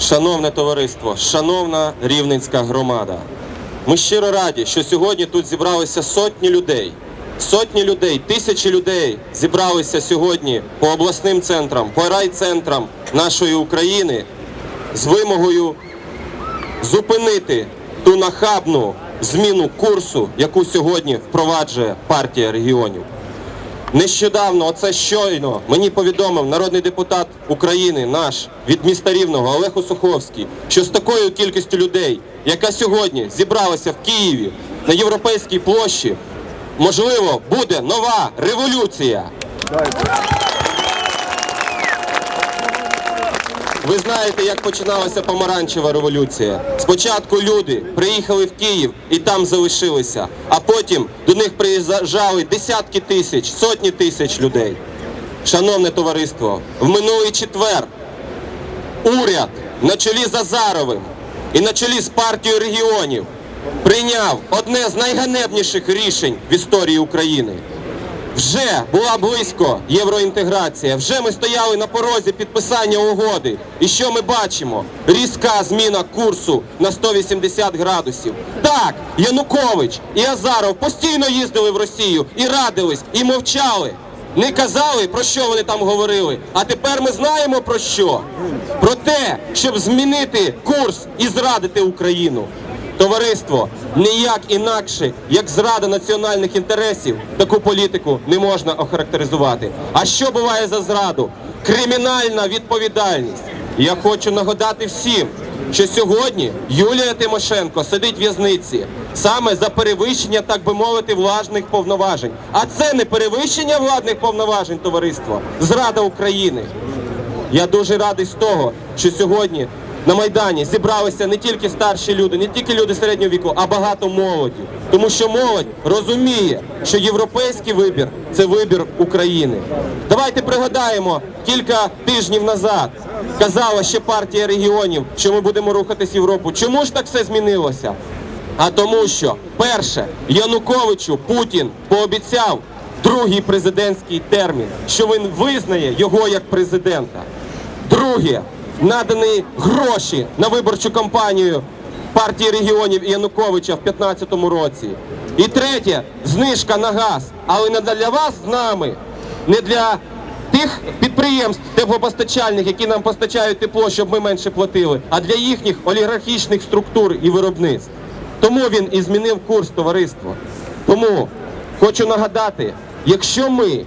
Шановне товариство, шановна рівненська громада. Ми щиро раді, що сьогодні тут зібралися сотні людей. Сотні людей, тисячі людей зібралися сьогодні по обласним центрам, по райцентрам нашої України з вимогою зупинити ту нахабну зміну курсу, яку сьогодні впроваджує партія регіонів. Нещодавно, оце щойно, мені повідомив народний депутат України, наш від міста Рівного Олег Осуховський, що з такою кількістю людей, яка сьогодні зібралася в Києві на європейській площі, можливо, буде нова революція. Ви знаєте, як починалася помаранчева революція. Спочатку люди приїхали в Київ і там залишилися, а потім до них приїжджали десятки тисяч, сотні тисяч людей. Шановне товариство, в минулий четвер уряд на чолі з Азаровим і на чолі з партією регіонів прийняв одне з найганебніших рішень в історії України. Вже була близько євроінтеграція. Вже ми стояли на порозі підписання угоди. І що ми бачимо? Різка зміна курсу на 180 градусів. Так, Янукович і Азаров постійно їздили в Росію і радились, і мовчали. Не казали, про що вони там говорили. А тепер ми знаємо про що? Про те, щоб змінити курс і зрадити Україну. Товариство ніяк інакше, як зрада національних інтересів, таку політику не можна охарактеризувати. А що буває за зраду? Кримінальна відповідальність. Я хочу нагадати всім, що сьогодні Юлія Тимошенко сидить в в'язниці саме за перевищення, так би мовити, власних повноважень. А це не перевищення владних повноважень, товариство, зрада України. Я дуже радий з того, що сьогодні на Майдані зібралися не тільки старші люди, не тільки люди середнього віку, а багато молоді. Тому що молодь розуміє, що європейський вибір це вибір України. Давайте пригадаємо кілька тижнів назад. Казала ще партія регіонів, що ми будемо рухатись в Європу. Чому ж так все змінилося? А тому, що перше Януковичу Путін пообіцяв другий президентський термін, що він визнає його як президента. Друге, надані гроші на виборчу кампанію партії регіонів Януковича в 2015 році. І третє, знижка на газ, але не для вас з нами, не для тих підприємств теплопостачальних, які нам постачають тепло, щоб ми менше платили, а для їхніх олігархічних структур і виробництв. Тому він і змінив курс товариства. Тому хочу нагадати, якщо ми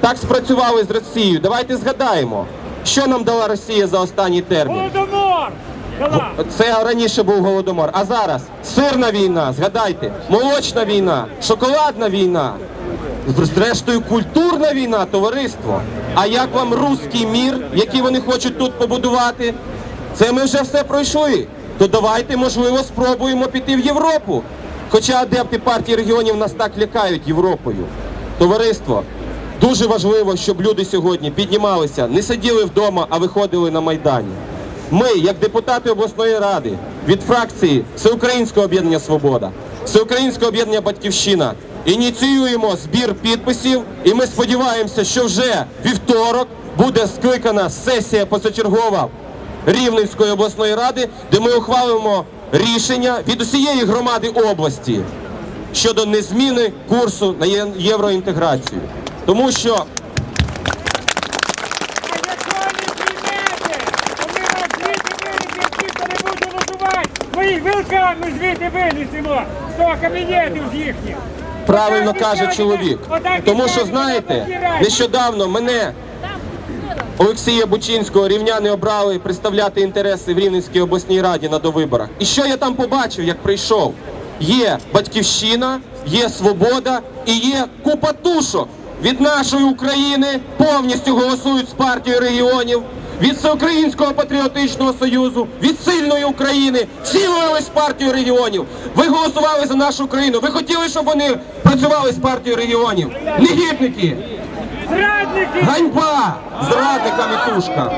так спрацювали з Росією, давайте згадаємо, що нам дала Росія за останній термін. Голодомор! Це раніше був голодомор, а зараз сирна війна, згадайте, молочна війна, шоколадна війна, зрештою культурна війна, товариство. А як вам руський мір, який вони хочуть тут побудувати? Це ми вже все пройшли. То давайте, можливо, спробуємо піти в Європу. Хоча адепти партії регіонів нас так лякають Європою. Товариство, дуже важливо, щоб люди сьогодні піднімалися, не сиділи вдома, а виходили на майдані. Ми, як депутати обласної ради від фракції Всеукраїнського об'єднання Свобода, Всеукраїнського об'єднання Батьківщина ініціюємо збір підписів, і ми сподіваємося, що вже вівторок буде скликана сесія позачергова Рівненської обласної ради, де ми ухвалимо рішення від усієї громади області щодо незміни курсу на євроінтеграцію. Тому що ми вилками звідти винесемо з того кабінету з їхніх. Правильно каже чоловік. Тому що знаєте, нещодавно мене Олексія Бучинського рівняни обрали представляти інтереси в Рівненській обласній раді на довиборах. І що я там побачив, як прийшов? Є батьківщина, є свобода і є купа тушок від нашої України повністю голосують з партією регіонів. Від Всеукраїнського патріотичного союзу, від сильної України, вивели з партією регіонів. Ви голосували за нашу країну. Ви хотіли, щоб вони працювали з партією регіонів. Негідники! Зрадники! Ганьба! Зрадникам і тушкам!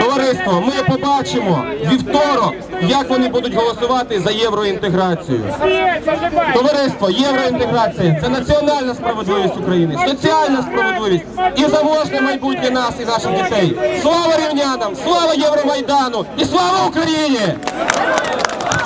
Товариство, ми побачимо вівторок, як вони будуть голосувати за євроінтеграцію. Товариство, євроінтеграція це національна справедливість України, соціальна справедливість і заможне майбутнє нас і наших дітей. Слава рівнянам! Слава Євромайдану! І слава Україні!